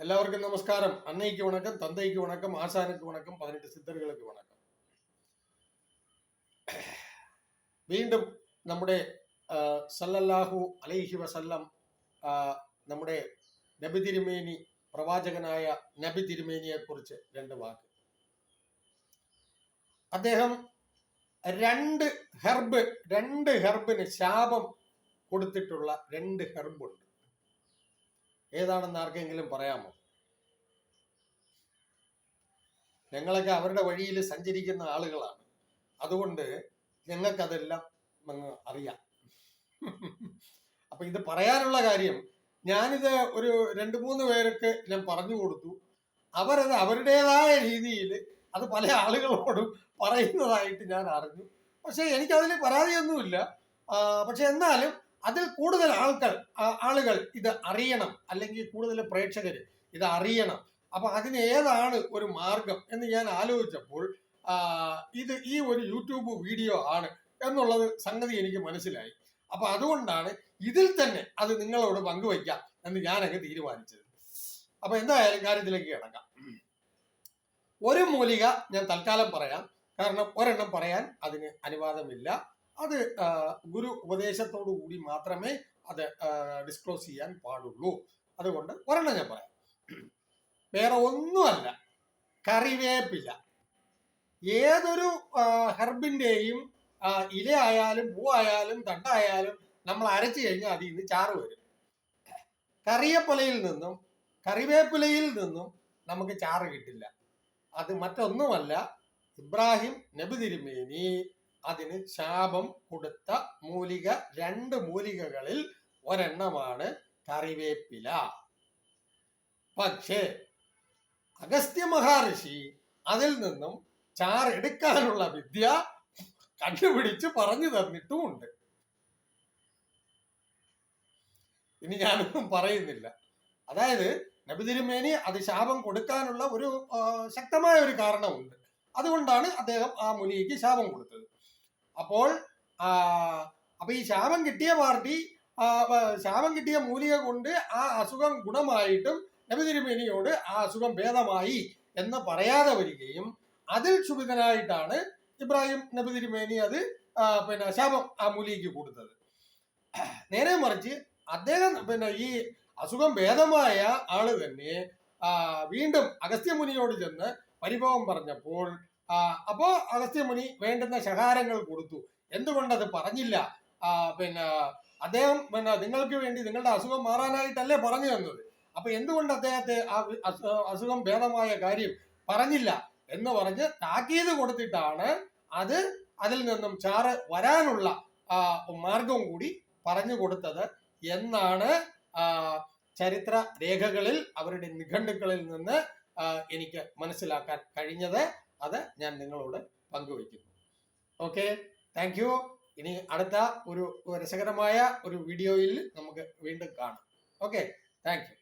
எல்லாருக்கும் நமஸ்காரம் அன்னைக்கு வணக்கம் தந்தைக்கு வணக்கம் ஆசானுக்கு வணக்கம் பதினெட்டு சித்தர்களுக்கு வணக்கம் വീണ്ടും നമ്മുടെ ആ, സല്ലല്ലാഹു അലൈഹി വസല്ലം ആ, നമ്മുടെ നബി തിരുമേനി പ്രവാചകനായ നബി തിരുമേനിയെ കുറിച്ച് രണ്ട് വാക്ക് അദ്ദേഹം രണ്ട് ഹെർബ് രണ്ട് ഹെർബിന് ശാപം കൊടുത്തിട്ടുള്ള രണ്ട് ഹെർബുണ്ട് ഏതാണെന്ന് ആർക്കെങ്കിലും പറയാമോ? ഞങ്ങളൊക്കെ അവരുടെ വഴിയിൽ സഞ്ചരിക്കുന്ന ആളുകളാണ്. അതുകൊണ്ട് ഞങ്ങൾക്കതെല്ലാം അറിയാം. അപ്പൊ ഇത് പറയാനുള്ള കാര്യം ഞാനിത് ഒരു രണ്ട് മൂന്ന് പേർക്ക് ഞാൻ പറഞ്ഞു കൊടുത്തു. അവരത് അവരുടേതായ രീതിയിൽ അത് പല ആളുകളോടും പറയുന്നതായിട്ട് ഞാൻ അറിഞ്ഞു. പക്ഷെ എനിക്കതിൽ പരാതിയൊന്നുമില്ല. പക്ഷെ എന്നാലും അതിൽ കൂടുതൽ ആൾക്കാർ ആളുകൾ ഇത് അറിയണം. അല്ലെങ്കിൽ കൂടുതൽ പ്രേക്ഷകർ ഇത് അറിയണം. അപ്പൊ അതിന് ഏതാണ് ഒരു മാർഗം എന്ന് ഞാൻ ആലോചിച്ചപ്പോൾ ഇത് ഈ ഒരു യൂട്യൂബ് വീഡിയോ ആണ് എന്നുള്ളത് സംഗതി എനിക്ക് മനസ്സിലായി. അപ്പൊ അതുകൊണ്ടാണ് ഇതിൽ തന്നെ അത് നിങ്ങളോട് പങ്കുവയ്ക്കാം എന്ന് ഞാനങ്ങ് തീരുമാനിച്ചത്. അപ്പൊ എന്തായാലും കാര്യത്തിലേക്ക് കിടക്കാം. ഒരു മൂലിക ഞാൻ തൽക്കാലം പറയാം. കാരണം ഒരെണ്ണം പറയാൻ അതിന് അനുവാദമില്ല. അത് ഗുരു ഉപദേശത്തോടു കൂടി മാത്രമേ അത് ഡിസ്ക്ലോസ് ചെയ്യാൻ പാടുള്ളൂ. അതുകൊണ്ട് ഒരെണ്ണം ഞാൻ പറയാം. വേറെ ഒന്നുമല്ല. കറിവേപ്പില. ഏതൊരു ഹെർബിന്റെയും ഇലയായാലും പൂവായാലും തണ്ടായാലും നമ്മൾ അരച്ചു കഴിഞ്ഞാൽ അതിൽ നിന്ന് ചാറ് വരും. കറിയപ്പലയിൽ നിന്നും കറിവേപ്പിലയിൽ നിന്നും നമുക്ക് ചാറ് കിട്ടില്ല. അത് മറ്റൊന്നുമല്ല. ഇബ്രാഹിം നബി തിരുമേനി അതിന് ശാപം കൊടുത്ത മൂലിക രണ്ട് മൂലികകളിൽ ഒരെണ്ണമാണ് കറിവേപ്പില. പക്ഷേ അഗസ്ത്യ മഹർഷി അതിൽ നിന്നും ചാറ് എടുക്കാനുള്ള വിദ്യ കണ്ടുപിടിച്ച് പറഞ്ഞു തന്നിട്ടുമുണ്ട്. ഇനി ഞാനൊന്നും പറയുന്നില്ല. അതായത് നബിതിരുമേനി അത് ശാപം കൊടുക്കാനുള്ള ഒരു ശക്തമായ ഒരു കാരണമുണ്ട്. അതുകൊണ്ടാണ് അദ്ദേഹം ആ മുനിക്ക് ശാപം കൊടുത്തത്. അപ്പോൾ അപ്പൊ ഈ ശാപം കിട്ടിയ പാർട്ടി ശാപം കിട്ടിയ മൂലിക കൊണ്ട് ആ അസുഖം ഗുണമായിട്ടും നബി തിരുമേനിയോട് ആ അസുഖം ഭേദമായി എന്ന് പറയാതെ വരികയും അതിൽ ക്ഷുഭിതനായിട്ടാണ് ഇബ്രാഹിം നബി തിരുമേനി അത് പിന്നെ ശാപം ആ മൂലിക്ക് കൊടുത്തത്. നേരെ മറിച്ച് അദ്ദേഹം പിന്നെ ഈ അസുഖം ഭേദമായ ആൾ തന്നെ വീണ്ടും അഗസ്ത്യമുനിയോട് ചെന്ന് പരിഭവം പറഞ്ഞപ്പോൾ അപ്പോ അഗസ്ത്യമുനി വേണ്ടുന്ന ശകാരങ്ങൾ കൊടുത്തു. എന്തുകൊണ്ടത് പറഞ്ഞില്ല? പിന്നെ അദ്ദേഹം പിന്നെ നിങ്ങൾക്ക് വേണ്ടി നിങ്ങളുടെ അസുഖം മാറാനായിട്ടല്ലേ പറഞ്ഞു തന്നത്. അപ്പൊ എന്തുകൊണ്ട് അദ്ദേഹത്തെ ആ അസുഖം ഭേദമായ കാര്യം പറഞ്ഞില്ല എന്ന് പറഞ്ഞ് താക്കീത് കൊടുത്തിട്ടാണ് അത് അതിൽ നിന്നും ചാറ് വരാനുള്ള മാർഗം കൂടി പറഞ്ഞു കൊടുത്തത് എന്നാണ് ചരിത്ര രേഖകളിൽ അവരുടെ നിഘണ്ടുക്കളിൽ നിന്ന് എനിക്ക് മനസ്സിലാക്കാൻ കഴിഞ്ഞത്. അത് ഞാൻ നിങ്ങളോട് പങ്കുവയ്ക്കുന്നു. ഓക്കെ താങ്ക് യു ഇനി അടുത്ത ഒരു രസകരമായ ഒരു വീഡിയോയിൽ നമുക്ക് വീണ്ടും കാണാം. Okay thank you